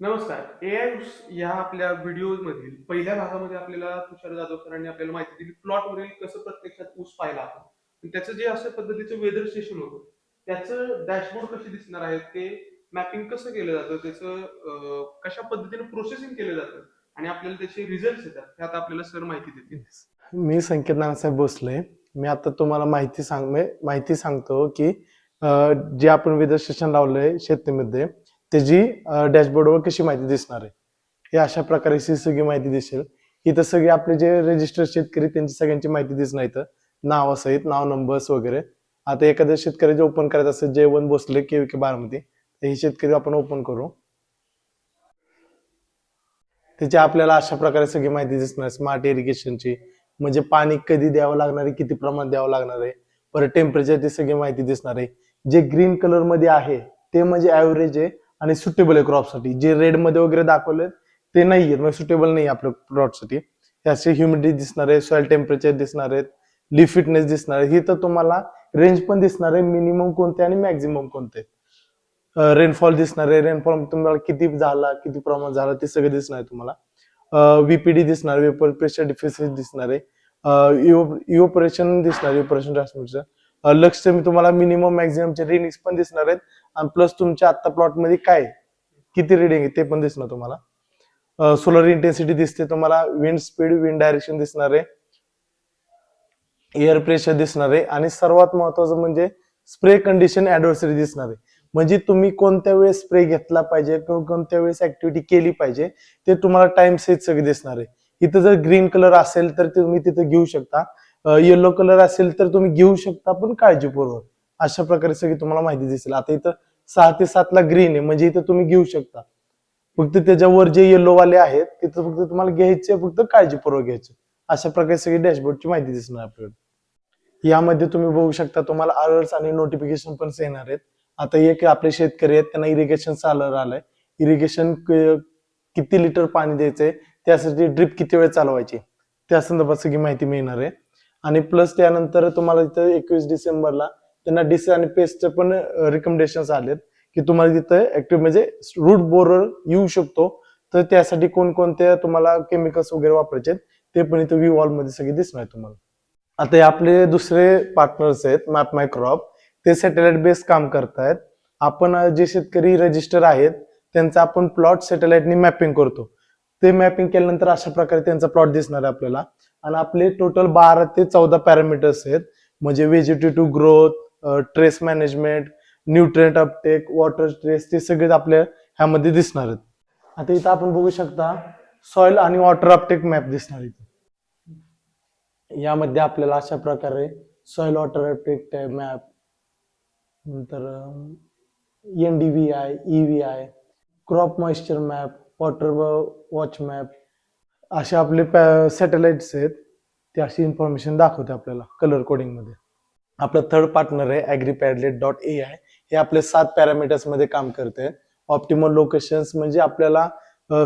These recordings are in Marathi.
नमस्कार. ए आय या आपल्या व्हिडिओ मधील पहिल्या भागामध्ये आपल्याला तुषार जाधव सरांनी आपल्याला माहिती दिली. प्लॉट वरील कसं प्रत्यक्षात ऊस पाहिला आपण. त्याचं जे अशा पद्धतीचं वेदर स्टेशन होतं त्याचं डॅशबोर्ड कसे दिसणार आहे ते मॅपिंग कसं केलं जातं त्याचं कशा पद्धतीने प्रोसेसिंग केलं जातं आणि आपल्याला त्याचे रिझल्ट येतात हे आता आपल्याला सर माहिती देतील. मी संकेत नानासाहेब भोसले. मी आता तुम्हाला माहिती सांग माहिती सांगतो की जे आपण वेदर स्टेशन लावलंय शेतीमध्ये त्याची डॅशबोर्डवर कशी माहिती दिसणार आहे? हे अशा प्रकारे ही सगळी माहिती दिसेल. इथं सगळे आपले जे रजिस्टर शेतकरी त्यांची सगळ्यांची माहिती दिसणार इथं. नावासहित नाव नंबर्स वगैरे. आता एखाद्या शेतकऱ्याचे ओपन करायचं असेल जेवण बसले भोसले के के बारामती हे शेतकरी आपण ओपन करू. त्याची आपल्याला अशा प्रकारे सगळी माहिती दिसणार स्मार्ट इरिगेशनची म्हणजे पाणी कधी द्यावं लागणार आहे किती प्रमाणात द्यावं लागणार आहे? परत टेम्परेचरची सगळी माहिती दिसणार आहे. जे ग्रीन कलरमध्ये आहे ते म्हणजे ऍव्हरेज आहे. आणि सुटेबल आहे क्रॉपसाठी जे रेडमध्ये वगैरे दाखवले ते नाही आहेत म्हणजे सुटेबल नाही आपल्या प्लॉटसाठी असे ह्युमिडिटी दिसणार आहे सॉइल टेम्परेचर दिसणार आहेत ली फिटनेस दिसणार आहे. ही तर तुम्हाला रेंज पण दिसणार आहे मिनिमम कोणते आणि मॅक्झिमम कोणते. रेनफॉल दिसणार आहे. रेनफॉल तुम्हाला किती झाला किती प्रमाण झाला ते सगळं दिसणार आहे तुम्हाला. व्हीपीडी दिसणार वेपर प्रेशर डिफिसिट दिसणार आहे. इओपरेशन दिसणार इओपरेशन ट्रान्समिटर लक्ष मी तुम्हाला मिनिमम मॅक्झिममचे रिडिंग्स पण दिसणार आहेत. आणि प्लस तुमच्या आता प्लॉटमध्ये काय किती रिडिंग आहे ते पण दिसणार तुम्हाला. सोलर इंटेन्सिटी दिसते तुम्हाला. विंड स्पीड विंड डायरेक्शन दिसणार आहे. एअर प्रेशर दिसणार आहे. आणि सर्वात महत्वाचं म्हणजे स्प्रे कंडिशन ऍडव्हर्सरी दिसणार आहे. म्हणजे तुम्ही कोणत्या वेळेस स्प्रे घेतला पाहिजे किंवा कोणत्या वेळेस ऍक्टिव्हिटी केली पाहिजे ते तुम्हाला टाइम सेट सगळे दिसणार आहे. इथं जर ग्रीन कलर असेल तर तुम्ही तिथं घेऊ शकता. येलो कलर असेल तर तुम्ही घेऊ शकता पण काळजीपूर्वक. अशा प्रकारे सगळी तुम्हाला माहिती दिसेल. आता इथं सहा ते सातला ग्रीन आहे म्हणजे इथं तुम्ही घेऊ शकता. फक्त त्याच्यावर जे येलो वाले आहेत तिथं फक्त तुम्हाला घ्यायचे फक्त काळजीपूर्वक घ्यायचे अशा प्रकारे सगळी डॅशबोर्डची माहिती दिसणार आपल्याला. यामध्ये तुम्ही बघू शकता तुम्हाला अलर्ट्स आणि नोटिफिकेशन पण येणार आहेत. आता एक आपले शेतकरी आहेत त्यांना इरिगेशन अलर्ट आलाय. इरिगेशन किती लिटर पाणी द्यायचंय त्यासाठी ड्रिप किती वेळ चालवायची? त्या संदर्भात सगळी माहिती मिळणार आहे. आणि प्लस त्यानंतर तुम्हाला इथं एकवीस डिसेंबरला त्यांना डिस आणि पेस्टचे पण रिकमेंडेशन आलेत की तुम्हाला तिथं ऍक्टिव्ह म्हणजे रूट बोरर येऊ शकतो. तर त्यासाठी कोणकोणते तुम्हाला केमिकल्स वगैरे वापरायचे ते पण इथं व्ह्यू वॉलमध्ये सगळे दिसणार तुम्हाला. आता हे आपले दुसरे पार्टनर्स आहेत मॅप माय क्रॉप ते सॅटेलाइट बेस काम करतायत. आपण जे शेतकरी रजिस्टर आहेत त्यांचा आपण प्लॉट सॅटेलाइटनी मॅपिंग करतो. ते मॅपिंग केल्यानंतर अशा प्रकारे त्यांचा प्लॉट दिसणार आहे आपल्याला. आणि आपले टोटल बारा ते चौदा पॅरामीटर्स आहेत. म्हणजे vegetative growth trace management nutrient uptake water trace ते सगळे आपल्या ह्यामध्ये दिसणार आहेत. आता इथं आपण बघू शकता सॉइल आणि वॉटर अपटेक मॅप दिसणार इथं. यामध्ये आपल्याला अशा प्रकारे सॉइल वॉटर अपटेक मॅप नंतर N D V I E V I crop moisture map water watch map असे आपले सॅटेलाइट्स आहेत. ते अशी इन्फॉर्मेशन दाखवते आपल्याला कलर कोडिंगमध्ये. आपलं थर्ड पार्टनर आहे ॲग्रीपॅडलेट डॉट ए आय हे आपले सात पॅरामीटर्समध्ये काम करते ऑप्टिमल लोकेशन्स म्हणजे आपल्याला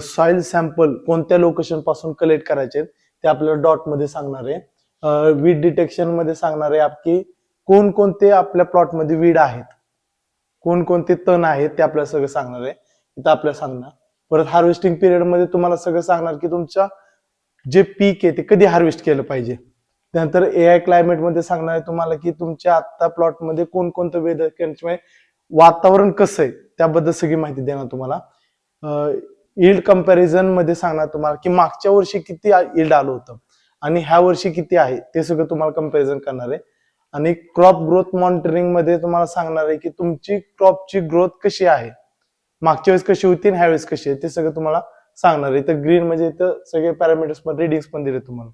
सॉइल सॅम्पल कोणत्या लोकेशनपासून कलेक्ट करायचे ते आपल्याला डॉटमध्ये सांगणार आहे. वीड डिटेक्शनमध्ये सांगणार आहे की कोणकोणते आपल्या प्लॉटमध्ये वीड आहेत. कोणकोणते तण आहेत ते आपल्याला सगळं सांगणार आहे. इथं आपल्याला सांगणार. परत हार्वेस्टिंग पिरियडमध्ये तुम्हाला सगळं सांगणार की तुमच्या जे पीक आहे ते कधी हार्वेस्ट केलं पाहिजे. त्यानंतर ए आय क्लायमेटमध्ये सांगणार आहे तुम्हाला की तुमच्या आत्ता प्लॉटमध्ये कोणकोणतं वेदर म्हणजे वातावरण कसं आहे त्याबद्दल सगळी माहिती देणार तुम्हाला. इल्ड कंपॅरिझनमध्ये सांगणार तुम्हाला की मागच्या वर्षी किती इल्ड आलं होतं आणि ह्या वर्षी किती आहे ते सगळं तुम्हाला कंपॅरिझन करणार आहे. आणि क्रॉप ग्रोथ मॉनिटरिंगमध्ये तुम्हाला सांगणार आहे की तुमची क्रॉपची ग्रोथ कशी आहे मागच्या वेळेस कशी होती आणि ह्या वेळेस कशी आहे ते सगळं तुम्हाला सांगणार आहे. इथं ग्रीन म्हणजे इथं सगळे पॅरामीटर्स पण रिडिंग्स पण दिले तुम्हाला.